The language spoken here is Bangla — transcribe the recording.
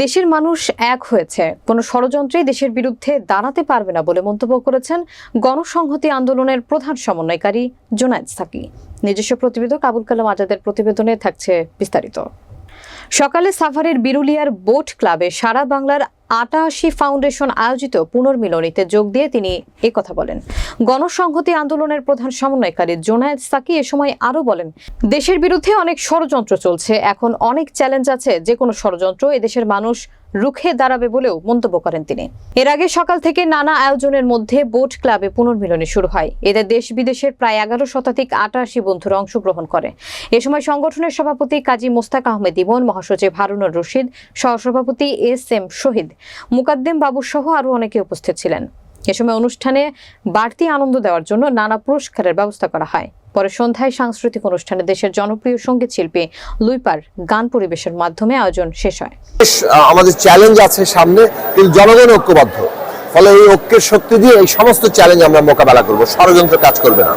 দেশের মানুষ এক হয়েছে। কোনো ষড়যন্ত্রেই দেশের বিরুদ্ধে দাঁড়াতে পারবে না বলে মন্তব্য করেছেন গণসংহতি আন্দোলনের প্রধান সমন্বয়কারী জোনায়েদ সাকি। নিজস্ব প্রতিবেদক আবুল কালাম আজাদের প্রতিবেদনে থাকছে বিস্তারিত। সকালে সাভারের বিরুলিয়ার বোট ক্লাবে সারা বাংলার আটাশি ফাউন্ডেশন আয়োজিত পুনর্মিলনীতে যোগ দিয়ে তিনি কথা বলেন। গণসংহতি আন্দোলনের প্রধান সমন্বয়কারী জোনায়েদ সাকি এ সময় আরও বলেন, দেশের বিরুদ্ধে অনেক ষড়যন্ত্র চলছে, এখন অনেক চ্যালেঞ্জ আছে যে কোনো ষড়যন্ত্র এদেশের মানুষ রুখে দাঁড়াবে বলেও মন্তব্য করেন তিনি। এর আগে সকাল থেকে নানা আয়োজনের মধ্যে বোট ক্লাবে পুনর্মিলনী শুরু হয়। এতে দেশ বিদেশের প্রায় এগারো শতাধিক আটাশি বন্ধুরা অংশগ্রহণ করে। এ সময় সংগঠনের সভাপতি কাজী মোস্তাক আহমেদ ইমন, মহাসচিব হারুনুর রশিদ, সহসভাপতি এস এম শহীদ, মুকাদ্দেম বাবু সহ আরও অনেকে উপস্থিত ছিলেন। এ সময় অনুষ্ঠানে বাড়তি আনন্দ দেওয়ার জন্য নানা পুরস্কারের ব্যবস্থা করা হয়। পরে সন্ধ্যায় সাংস্কৃতিক অনুষ্ঠানে দেশের জনপ্রিয় সংগীত শিল্পী লুইপার গান পরিবেশের মাধ্যমে আয়োজন শেষ হয়। আমাদের চ্যালেঞ্জ আছে সামনে, কিন্তু জনগণ ঐক্যবদ্ধ। ফলে এই ঐক্যের শক্তি দিয়ে এই সমস্ত চ্যালেঞ্জ আমরা মোকাবেলা করব। ষড়যন্ত্র কাজ করবে না।